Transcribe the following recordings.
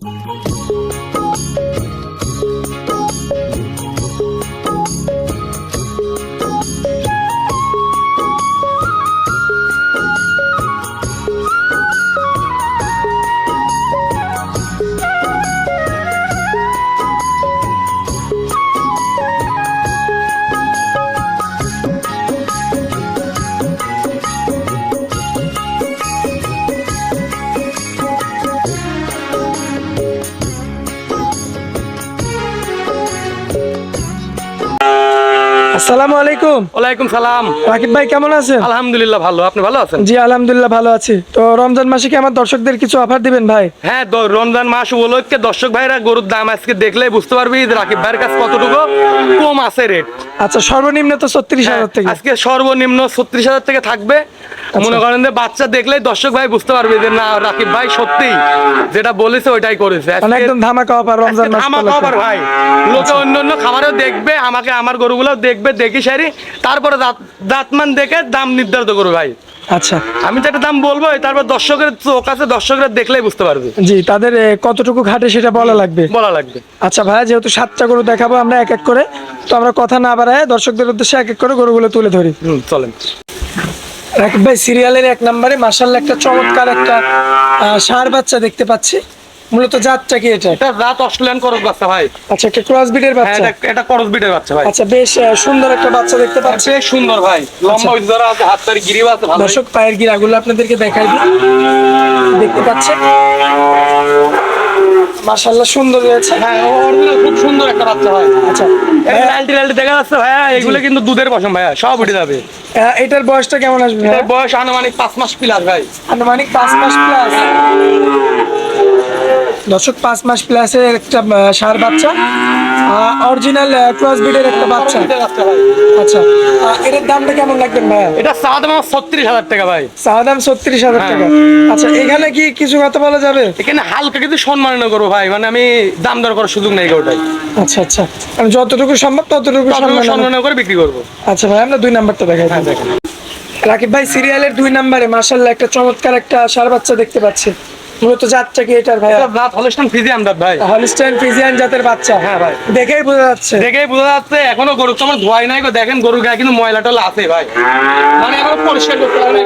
Música আসসালামু আলাইকুম। ওয়ালাইকুম সালাম। রাকিব ভাই কেমন আছেন? আলহামদুলিল্লাহ ভালো। আপনি ভালো আছেন? জি আলহামদুলিল্লাহ ভালো আছি। তো রমজান মাসে কি আমার দর্শকদের কিছু অফার দিবেন ভাই? হ্যাঁ রমজান মাস উপলক্ষে দর্শক ভাইরা গরুর দাম আজকে দেখলে বুঝতে পারবি রাকিব ভাইয়ের কাছে কতটুকু কম আছে রেট। আচ্ছা সর্বনিম্ন তো ছত্রিশ হাজার থেকে। আজকে সর্বনিম্ন ছত্রিশ হাজার থেকে থাকবে। মনে করেন যে বাচ্চা দেখলে দর্শক ভাই বুঝতে পারবে যে না রাকিব ভাই সত্যি যেটা বলেছে ওইটাই করেছে। একদম ধামাকা অফার রমজান মাস ধামাকা offer ভাই। লোকে অন্য অন্য খাবারও দেখবে আমাকে আমার গরুগুলো দেখবে দেখি সারি। তারপরে দাঁত- দাঁতমান দেখে দাম নির্ধারিত করবে ভাই। আচ্ছা। আমি যেটা দাম বলব তারপর দর্শকের চোখ আছে দর্শকরা দেখলেই বুঝতে পারবে। জি তাদের কতটুকু ঘাটে সেটা বলা লাগবে। বলা লাগবে। আচ্ছা ভাই যেহেতু সাতটা গরু দেখাবো আমরা এক এক করে তো আমরা কথা না বাড়ায় দর্শকদের উদ্দেশ্যে এক এক করে গরুগুলো তুলে ধরি। চলেন। রাকিব ভাই সিরিয়ালের এক নম্বরে মার্শাল্লাহ একটা চমৎকার একটা ষাঁড় বাচ্চা দেখতে পাচ্ছি। মূলত জাতটা কি এটা? এটা রাত অস্ট্রেলিয়ান করস বাচ্চা ভাই। আচ্ছা একটা ক্রস বিটের হ্যাঁ বাচ্চা? এটা এটা করস বিটের বাচ্চা ভাই। আচ্ছা বেশ সুন্দর একটা বাচ্চা দেখতে পাচ্ছি। বেশ সুন্দর ভাই। লম্বা উজ্জ্বলা আছে হাত তারি গিরিবা আছে ভালো দর্শক পায়ের গিরাগুলো আপনাদেরকে দেখাই দিই। দেখতে পাচ্ছেন? মাশাল্লাহ সুন্দর রয়েছে হ্যাঁ original খুব সুন্দর একটা বাচ্চা ভাই। আচ্ছা। এই লালটি লালটি দেখা যাচ্ছে ভাইয়া এগুলো কিন্তু দুধের পশম ভাইয়া সব উঠে যাবে। এটার বয়সটা কেমন আসবে এটার বয়স আনুমানিক পাঁচ মাস প্লাস ভাই। আনুমানিক পাঁচ মাস প্লাস দর্শক পাঁচ মাস প্লাসের একটা ষাঁড় বাচ্চা। অরিজিনাল ক্রস বিটের একটা বাচ্চা। ভাই। আচ্ছা। এটার দামটা কেমন লাগবে ভাইয়া? এটা সাত মাস ছত্রিশ হাজার টাকা ভাই। চাওয়া দাম ছত্রিশ হাজার টাকা। আচ্ছা এখানে কি কিছু কথা বলা যাবে? এখানে হালকা কিন্তু সম্মাননা করব ভাই মানে আমি দাম দর করার সুযোগ নেই ওটাই আচ্ছা আচ্ছা। আমি যতটুকু সম্ভব ততটুকু সম্মান সম্মাননা করে বিক্রি করব। আচ্ছা ভাই আমরা দুই নাম্বারটা দেখাই হ্যাঁ রাকিব ভাই সিরিয়ালের দুই নাম্বারে মার্শাল্লাহ একটা চমৎকার একটা সার বাচ্চা দেখতে পাচ্ছি। মূলত জাতটা কি এটার ভাই রাত হলস্টান ফিজি আমদাদ ভাই। হলিস্টাইন ফিজিয়ান জাতের বাচ্চা। হ্যাঁ ভাই। দেখেই বোঝা যাচ্ছে। দেখেই বোঝা যাচ্ছে এখনও গরু তোমার ধোয়াই নাই গো দেখেন গরুর গায়ে কিন্তু ময়লা টলা আছে ভাই। মানে এখনও পরিষ্কার করতে হবে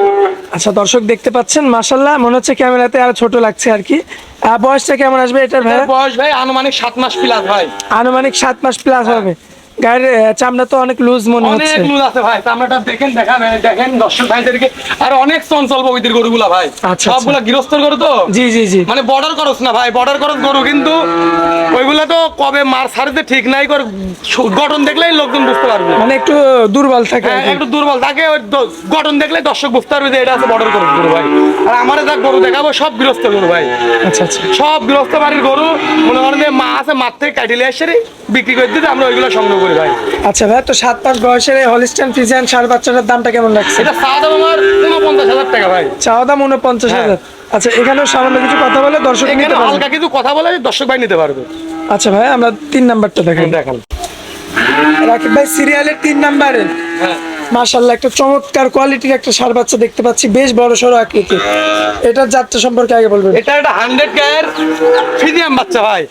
আচ্ছা দর্শক দেখতে পাচ্ছেন মাশাল্লাহ মনে হচ্ছে ক্যামেরাতে আরও ছোট লাগছে আর কি। বয়সটা কেমন আসবে এটার ভাই বয়স ভাই আনুমানিক সাত মাস প্লাস ভাই। আনুমানিক সাত মাস প্লাস হবে। গায়ের চামড়া তো অনেক লুজ মনে অনেক লুজ আছে ভাই চামড়াটা দেখেন দেখান দেখেন দর্শক ভাইদেরকে। আর অনেক চঞ্চল প্রকৃতির গরুগুলা ভাই। আচ্ছা, সবগুলা গৃহস্থর গরু তো? জি জি জি। মানে বর্ডার করস না ভাই বর্ডার করস গরু কিন্তু ওইগুলা তো কবে মার ঠিক নাই কর গঠন দেখলেই লোকজন বুঝতে পারবে। মানে একটু দুর্বল থাকে হ্যাঁ। একটু দুর্বল থাকে ওই গঠন দেখলে দর্শক বুঝতে পারবে যে এটা আছে বর্ডার গরু গরু ভাই। আর আমার যা গরু দেখাবো সব গৃহস্থ গরু ভাই। আচ্ছা আচ্ছা। সব গৃহস্থ বাড়ির গরু মনে করেন মা আছে মাঠ থেকে কাটিলে বিক্রি করে দিতে আমরা ওইগুলো সংগ্রহ করি ভাই। আচ্ছা ভাই তো সাত মাস বয়সের ফিজিয়ান সার বাচ্চাটার দামটা কেমন লাগছে? এটা চা দাম আমার উনপঞ্চাশ হাজার টাকা ভাই। চাওয়া দাম উনপঞ্চাশ হ্যাঁ। হাজার। আচ্ছা এখানেও সামান্য কিছু কথা বলে দর্শক এখানে নিতে পারবে। হালকা কিছু কথা বলে দর্শক ভাই নিতে পারবে। আচ্ছা ভাই আমরা তিন নাম্বারটা দেখান। রাকিব ভাই সিরিয়ালের তিন নাম্বারে। হ্যাঁ। মাশাল্লাহ একটা চমৎকার কোয়ালিটির একটা সার বাচ্চা দেখতে পাচ্ছি বেশ বড় সড়ো আকৃতি এটার যাত্রা সম্পর্কে আগে বলবেন। এটা একটা হান্ড্রেড গায়ের ফ্রিজিয়াম বাচ্চা ভাই।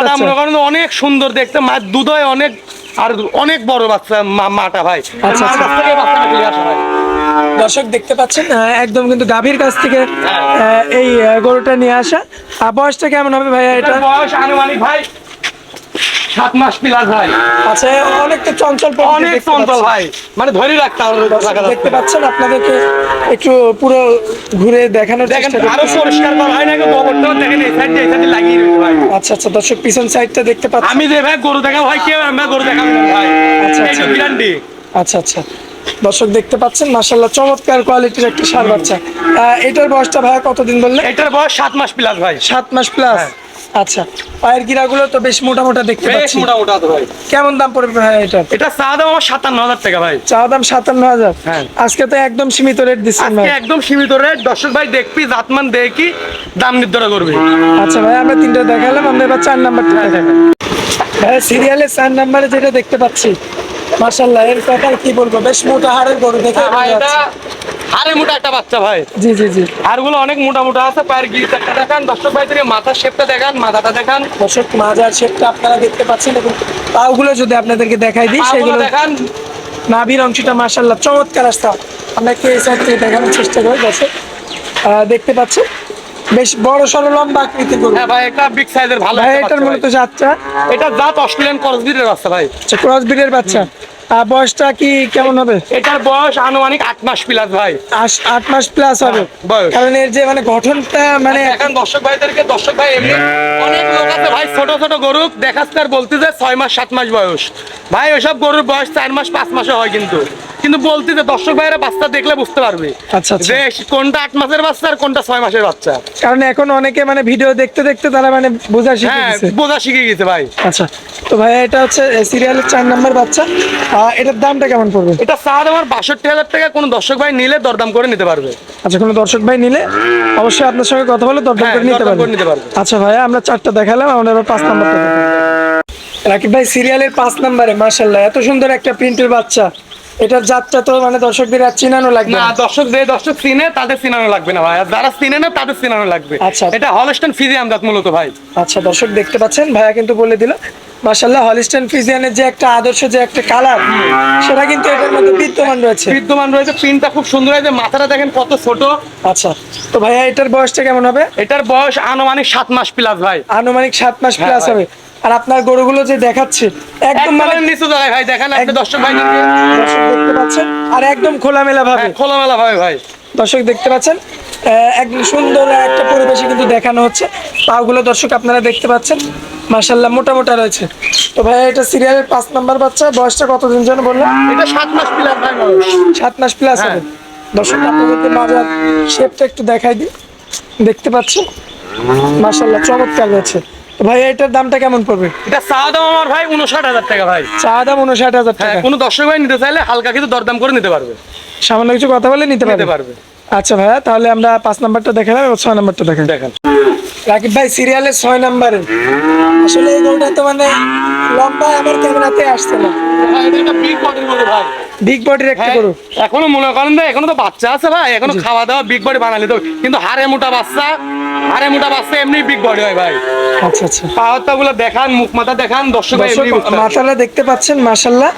বাচ্চা। অনেক সুন্দর দেখতে মায়ের দুধ হয় অনেক আর অনেক বড় বাচ্চা মাটা ভাই। আচ্ছা, আচ্ছা। ভাই। দর্শক দেখতে পাচ্ছেন একদম কিন্তু গাভীর কাছ থেকে এই গরুটা নিয়ে আসা। আর বয়সটা কেমন হবে ভাইয়া এটা? বয়স আনুমানিক ভাই সাত মাস প্লাস ভাই। আচ্ছা অনেক তো চঞ্চল অনেক চঞ্চল ভাই। মানে ধরে রাখতে দেখতে পাচ্ছেন আপনাদেরকে একটু পুরো ঘুরে দেখানোর দেখেন আরও পরিষ্কার করা হয় না গোবরটাও দেখেন এই সাইড এই সাইড লাগিয়ে রয়েছে ভাই আচ্ছা আচ্ছা দর্শক পিছন সাইডটা দেখতে পাচ্ছেন? আমি যে ভাই গরু দেখা ভাই কেউ আমরা গরু দেখাবো না ভাই। আচ্ছা, আচ্ছা। গ্যারান্টি আচ্ছা আচ্ছা। দর্শক দেখতে পাচ্ছেন মাশাল্লাহ চমৎকার কোয়ালিটির একটা সার বাচ্চা। এটার বয়সটা ভাই কতদিন বললেন? এটার বয়স সাত মাস প্লাস ভাই। সাত মাস প্লাস। আচ্ছা পায়ের গিরাগুলো তো বেশ মোটা মোটা দেখতে বেশ মোটা মোটা ভাই। কেমন দাম পড়বে ভাই এটা? এটা চা দাম আমার সাতান্ন হাজার টাকা ভাই। চা দাম সাতান্ন হাজার? হ্যাঁ। আজকে তো একদম সীমিত রেট দিচ্ছেন ভাই। একদম সীমিত রেট দর্শক ভাই দেখবি জাতমান দেখি দাম নির্ধারণ করবে। আচ্ছা ভাই আমরা তিনটা দেখালাম আমরা এবার চার নাম্বারটা দেখাই। ভাই সিরিয়ালে চার নাম্বারে যেটা দেখতে পাচ্ছি মাশাল্লাহ এর কথা কি বলব? বেশ মোটা হাড়ের গরু দেখে এটা। হাড়ে মোটা একটা বাচ্চা ভাই। জি জি জি। হাড়গুলো অনেক মোটা মোটা আছে পায়ের একটা দেখান দর্শক ভাই থেকে মাথার শেপটা দেখান মাথাটা দেখান। দর্শক মাজার শেপটা আপনারা দেখতে পাচ্ছেন এবং পাগুলো যদি আপনাদেরকে দেখাই দিই সেগুলো দেখান। নাভির অংশটা মাশাল্লাহ চমৎকার আসতে আমরা একটু এই সাইড থেকে দেখানোর চেষ্টা করি দর্শক। দেখতে পাচ্ছেন? বেশ বড় সড় লম্বা আকৃতির গরু। হ্যাঁ ভাই একটা বিগ সাইজের ভালো ভাই এটার মূলত ভাই। এটা জাত অস্ট্রেলিয়ান করসবিটের বাচ্চা ভাই। আচ্ছা ক্রস ব্রিডের বাচ্চা। আর বয়সটা কি কেমন হবে? এটার বয়স আনুমানিক আট মাস প্লাস ভাই। আট মাস প্লাস হবে। হ্যাঁ, বয়স। কারণ এর যে মানে গঠনটা মানে এখন দর্শক ভাইদেরকে দর্শক ভাই এমনি অনেক লোক আছে ভাই ছোট ছোট গরু দেখাচ্ছে আর বলতে যে ছয় মাস সাত মাস বয়স। ভাই ওইসব গরুর বয়স চার মাস পাঁচ মাসে হয় কিন্তু। কিন্তু বলতে যে দর্শক ভাইয়েরা বাচ্চা দেখলে বুঝতে পারবে আচ্ছা, আচ্ছা। যে কোনটা আট মাসের বাচ্চা আর কোনটা ছয় মাসের বাচ্চা। কারণ এখন অনেকে মানে ভিডিও দেখতে দেখতে তারা মানে বোঝা শিখে হ্যাঁ গেছে। বোঝা শিখে গেছে ভাই। আচ্ছা তো ভাই এটা হচ্ছে সিরিয়ালের চার নাম্বার বাচ্চা। এটার দামটা কেমন পড়বে? এটা চাঁদ আমার বাষট্টি হাজার টাকা কোনো দর্শক ভাই নিলে দরদাম করে নিতে পারবে। আচ্ছা কোনো দর্শক ভাই নিলে অবশ্যই আপনার সঙ্গে কথা বলে দরদাম হ্যাঁ, করে নিতে দরদাম করে নিতে পারবে। আচ্ছা ভাই আমরা চারটা দেখালাম আমরা এবার পাঁচ নাম্বারটা রাকিব ভাই সিরিয়ালের পাঁচ নাম্বারে মার্শাল্লাহ এত সুন্দর একটা প্রিন্টের বাচ্চা। এটার জাতটা তো মানে দর্শকদের আর চিনানো লাগবে না দর্শক যে দর্শক চিনে তাদের চিনানো লাগবে না ভাই। আর যারা চিনে না তাদের চিনানো লাগবে। আচ্ছা। এটা হলস্টন ফিজিয়াম জাত মূলত ভাই। আচ্ছা দর্শক দেখতে পাচ্ছেন ভাইয়া কিন্তু বলে দিল। মার্শাল্লাহ হলিস্টান ফিজিয়ানের যে একটা আদর্শ যে একটা কালার সেটা কিন্তু এটার মধ্যে বিদ্যমান রয়েছে। বিদ্যমান রয়েছে প্রিন্টটা খুব সুন্দর হয়েছে মাথাটা দেখেন কত ছোট। আচ্ছা তো ভাইয়া এটার বয়সটা কেমন হবে? এটার বয়স আনুমানিক সাত মাস প্লাস ভাই। আনুমানিক সাত মাস হ্যাঁ, প্লাস হবে। আর আপনার গরুগুলো যে দেখাচ্ছে একদম মানে নিচু জায়গায় ভাই দেখেন আপনি দর্শক ভাই দর্শক দেখতে পাচ্ছেন আর একদম খোলামেলা ভাবে। খোলামেলা ভাবে ভাই। দর্শক দেখতে পাচ্ছেন একদম সুন্দর একটা পরিবেশে কিন্তু দেখানো হচ্ছে। পাগুলো দর্শক আপনারা দেখতে পাচ্ছেন মার্শাল্লাহ মোটা মোটা রয়েছে। তো ভাই এটা সিরিয়ালের পাঁচ নাম্বার বাচ্চা বয়সটা কতদিন যেন বললাম এটা সাত মাস প্লাস ভাই সাত মাস প্লাস হ্যাঁ। হবে। দর্শক আপনাদেরকে মাজার শেপটা একটু দেখাই দিই। দেখতে পাচ্ছেন? মার্শাল্লাহ চমৎকার রয়েছে। ভাই এটার দামটা কেমন পড়বে? এটা চা দাম আমার ভাই উনষাট হাজার টাকা ভাই। চা দাম উনষাট হাজার হ্যাঁ টাকা। কোনো দর্শক ভাই নিতে চাইলে হালকা কিছু দরদাম করে নিতে পারবে। সামান্য কিছু কথা বলে নিতে পারবে। আচ্ছা ভাইয়া তাহলে আমরা পাঁচ নাম্বারটা দেখালাম এবার ছয় নাম্বারটা দেখাই। দেখেন। রাকিব ভাই সিরিয়ালের ছয় নাম্বারে। আসলে এই গরুটা তো মানে লম্বা আমার ক্যামেরাতে আসছে না। বিগ বডির একটা হ্যাঁ, গরু। এখনও মনে করেন যে এখনও তো বাচ্চা আছে ভাই এখনও খাওয়া দাওয়া বিগ বডি বানালে তো কিন্তু হাড়ে মোটা বাচ্চা হাড়ে মোটা বাচ্চা এমনি বিগ বডি হয় ভাই। আচ্ছা আচ্ছা। পাওয়ারটা গুলো দেখান মুখ মাথা দেখান দর্শক। মাথাটা দেখতে পাচ্ছেন মাশাল্লাহ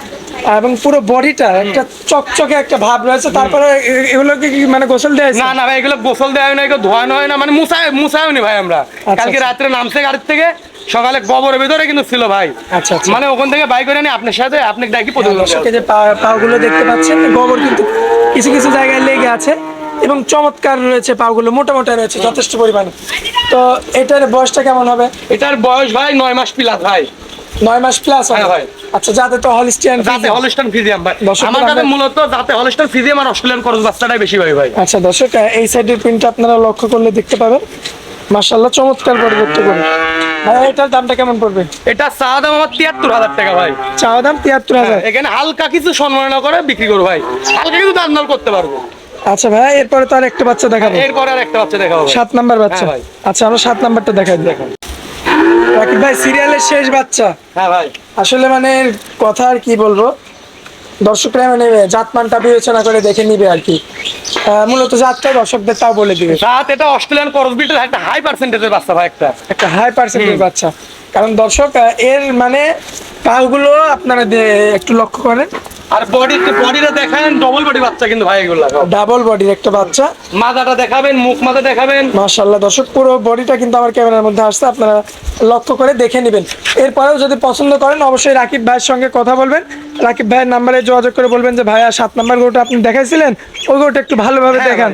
এবং পুরো বডিটা একটা চকচকে একটা ভাব রয়েছে তারপরে এ- এগুলোকে কি মানে গোসল দেয় না না ভাই এগুলো গোসল দেওয়া হয় না এগুলো ধোয়ানো হয় না মানে মুছায় মুছায় নি ভাই আমরা। কালকে আচ্ছা। রাত্রে নামছে গাড়ির থেকে সকালে গোবরের ভিতরে কিন্তু ছিল ভাই। আচ্ছা, আচ্ছা। মানে ওখান থেকে বাইক করে নি আপনার সাথে আপনি ডাকি প্রতিদিন দর্শকে যে পা- পাগুলো দেখতে পাচ্ছেন গোবর কিন্তু কিছু কিছু জায়গায় লেগে আছে এবং চমৎকার রয়েছে পাগুলো মোটা মোটা রয়েছে যথেষ্ট পরিমাণে। তো এটার বয়সটা কেমন হবে? এটার বয়স ভাই নয় মাস প্লাস ভাই। নয় মাস প্লাস হ্যাঁ ভাই। আচ্ছা যাতে তো হলিস্টিয়ান যাতে হলস্টন ফিজিয়াম ভাই। আমার কাছে মূলত যাতে হলস্টন ফিজিয়াম আর অস্ট্রেলিয়ান করস বাচ্চাটাই বেশি ভাই ভাই। আচ্ছা দর্শক এই সাইডের প্রিন্টটা আপনারা লক্ষ্য করলে দেখতে পাবেন। মাশাল্লাহ চমৎকার পরিবর্তন করে। ভাই এটার দামটা কেমন পড়বে? এটা চা দাম আমার তিয়াত্তর হাজার টাকা ভাই। চাওয়া দাম তিয়াত্তর হাজার। এখানে হালকা কিছু সম্মাননা করে বিক্রি করব ভাই। হালকা কিছু দাম দাম করতে পারব। আচ্ছা ভাই এরপরে তো আর একটা বাচ্চা দেখাবো। এরপরে আর একটা বাচ্চা দেখাবো সাত নাম্বার বাচ্চা। হ্যাঁ ভাই। আচ্ছা আমরা সাত নাম্বারটা দেখাই দেখুন। রাকিব ভাই সিরিয়ালের শেষ বাচ্চা। হ্যাঁ ভাই। আসলে মানে কথা আর কি বলব? দর্শকরা মানে জাতমানটা বিবেচনা করে দেখে নিবে আর কি। মূলত জাতটা দর্শকদের তাও বলে দিবে। রাত এটা অস্ট্রেলিয়ান করস বিটের একটা হাই পার্সেন্টেজের বাচ্চা ভাই একটা। একটা হাই পার্সেন্টেজ বাচ্চা। কারণ দর্শক এর মানে পাগুলো আপনারা একটু লক্ষ্য করেন। আর বডি বডিটা দেখেন ডবল বডি বাচ্চা কিন্তু ভাই এগুলো। ডাবল বডির একটা বাচ্চা। মাথাটা দেখাবেন মুখ মাথা দেখাবেন। মাশাল্লাহ দর্শক পুরো বডিটা কিন্তু আমার ক্যামেরার মধ্যে আসছে আপনারা লক্ষ্য করে দেখে নেবেন। এরপরেও যদি পছন্দ করেন অবশ্যই রাকিব ভাইয়ের সঙ্গে কথা বলবেন। রাকিব ভাইয়ের নাম্বারে যোগাযোগ করে বলবেন যে ভাইয়া সাত নাম্বার গরুটা আপনি দেখাইছিলেন? ওই গরুটা একটু ভালোভাবে হ্যাঁ দেখান।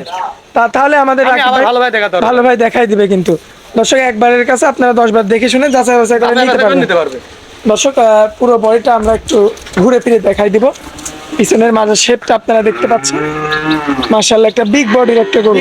তা- তাহলে আমাদের রাকিব ভাই ভালো ভাই দেখাতে ভালো ভাই দেখাই দিবে কিন্তু। দর্শক একবারের কাছে আপনারা দশ বার দেখে শুনে যাচাই বাছাই করে নিতে পারবেন। দর্শক পুরো বডিটা আমরা একটু ঘুরে ফিরে দেখাই দিব। পিছনের মাঝের শেপটা আপনারা দেখতে পাচ্ছেন। মার্শাল্লাহ একটা বিগ বডির একটা গরু।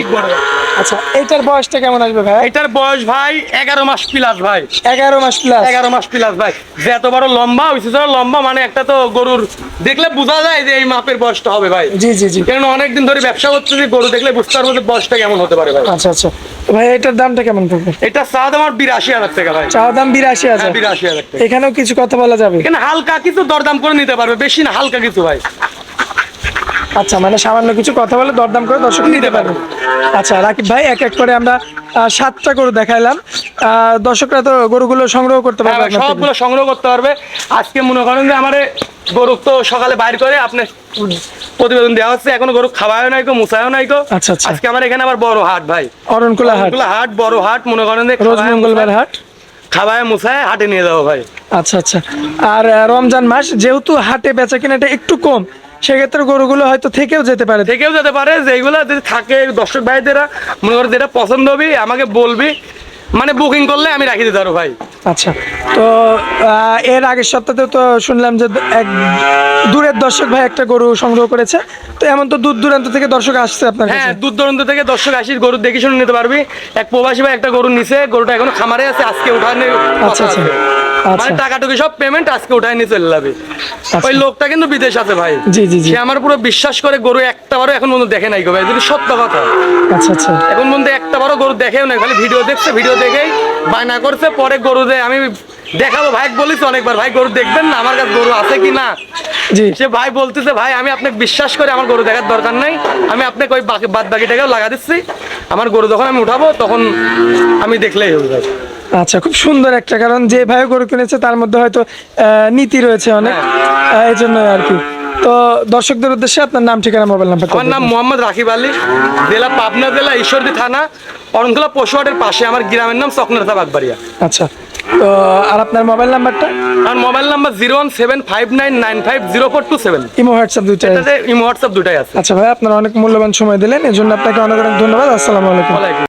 আচ্ছা এটার বয়সটা কেমন আসবে ভাই? এটার বয়স ভাই এগারো মাস প্লাস ভাই। এগারো মাস প্লাস এগারো মাস প্লাস ভাই। যে এত বড় লম্বা হয়েছে তো লম্বা মানে একটা তো গরুর দেখলে বোঝা যায় যে এই মাপের বয়সটা হবে ভাই। জি জি জি। কারণ অনেকদিন ধরে ব্যবসা করতেছি গরু দেখলে বুঝতে পারব যে বয়সটা কেমন হতে পারে ভাই। আচ্ছা আচ্ছা। ভাই এটার দামটা কেমন পড়বে? এটা চাঁদ আমার বিরাশি হাজার টাকা ভাই। চাওয়া দাম বিরাশি হ্যাঁ হাজার। বিরাশি হাজার এখানেও কিছু কথা বলা যাবে? এখানে হালকা কিছু দরদাম করে নিতে পারবে বেশি না হালকা কিছু ভাই। আচ্ছা মানে সামান্য কিছু কথা বলে দরদাম করে দর্শক নিতে পারবে। আচ্ছা রাকিব ভাই এক এক করে আমরা সাতটা গরু দেখাইলাম। আহ, দর্শকরা তো গরুগুলো সংগ্রহ করতে হ্যাঁ পারবে সবগুলো সংগ্রহ করতে পারবে। আজকে মনে করেন যে আমার গরু তো সকালে বাইর করে আপনার প্রতিবেদন দেওয়া হচ্ছে এখনও গরু খাওয়াও নাই কো মুসায়ও নাই কো আচ্ছা, আচ্ছা। আজকে আমার এখানে আবার বড় হাট ভাই। অরণকুলা হাট। হাট বড় হাট মনে করেন রোজ মঙ্গলবার হাট? খাওয়ায় মুসায় হাটে নিয়ে যাব ভাই। আচ্ছা আচ্ছা। আর রমজান মাস যেহেতু হাটে বেচা কেনাটা একটু কম সেক্ষেত্রে গরুগুলো হয়তো থেকেও যেতে পারে। থেকেও যেতে পারে যেগুলো যদি থাকে দর্শক ভাইদেরা মনে করে যেটা পছন্দ হবে আমাকে বলবি। মানে বুকিং করলে আমি রাখি দিতে ভাই। আচ্ছা তো এর আগের সপ্তাহে তো শুনলাম যে এক দূরের দর্শক ভাই একটা গরু সংগ্রহ করেছে। তো এমন তো দূর দূরান্ত থেকে দর্শক আসছে আপনার হ্যাঁ দূর দূরান্ত থেকে দর্শক আসিস গরু দেখে শুনে নিতে পারবি। এক প্রবাসী ভাই একটা গরু নিছে গরুটা এখনও খামারে আছে আজকে উঠানে আচ্ছা, আচ্ছা। মানে আচ্ছা। টাকাটুকি সব পেমেন্ট আজকে উঠায় নিয়ে চলে যাবে। ওই লোকটা কিন্তু বিদেশ আছে ভাই। জি, জি, জি। সে আমার পুরো বিশ্বাস করে গরু এখন পর্যন্ত দেখে নাই গো ভাই। যদি সত্য কথা। আচ্ছা আচ্ছা। এখন বারও গরু দেখেও নাই। খালি ভিডিও দেখছে ভিডিও দেখেই বায়না করছে। পরে গরু যে আমি দেখাবো ভাই বলিস অনেকবার ভাই গরু দেখবেন না? আমার কাছে গরু আছে কি না জি। সে ভাই বলতেছে ভাই আমি আপনাকে বিশ্বাস করে আমার গরু দেখার দরকার নাই। আমি আপনাকে ওই বাদ বাকি টাকাও লাগা দিচ্ছি। আমার গরু যখন আমি উঠাবো তখন আমি দেখলেই হবে ভাই আচ্ছা খুব সুন্দর একটা কারণ যে ভাই গরু কিনেছে তার মধ্যে হয়তো নীতি রয়েছে অনেক। এই জন্য আর কি। তো দর্শকদের উদ্দেশ্যে আপনার নাম ঠিকানা মোবাইল নাম্বার আমার নাম মোহাম্মদ রাকিব আলী জেলা পাবনা জেলা ঈশ্বরদী থানা অরণখোলা পশুহাটের পাশে আমার গ্রামের নাম চকনারথা বাগবাড়িয়া। আচ্ছা তো আর আপনার মোবাইল নাম্বারটা? আমার mobile number zero one seven five nine nine five zero four two seven. Imo WhatsApp দুইটা ইমো হোয়াটসঅ্যাপ দুটাই আছে। আচ্ছা ভাই আপনার অনেক মূল্যবান সময় দিলেন এর জন্য আপনাকে অনেক অনেক ধন্যবাদ। আসসালামু আলাইকুম।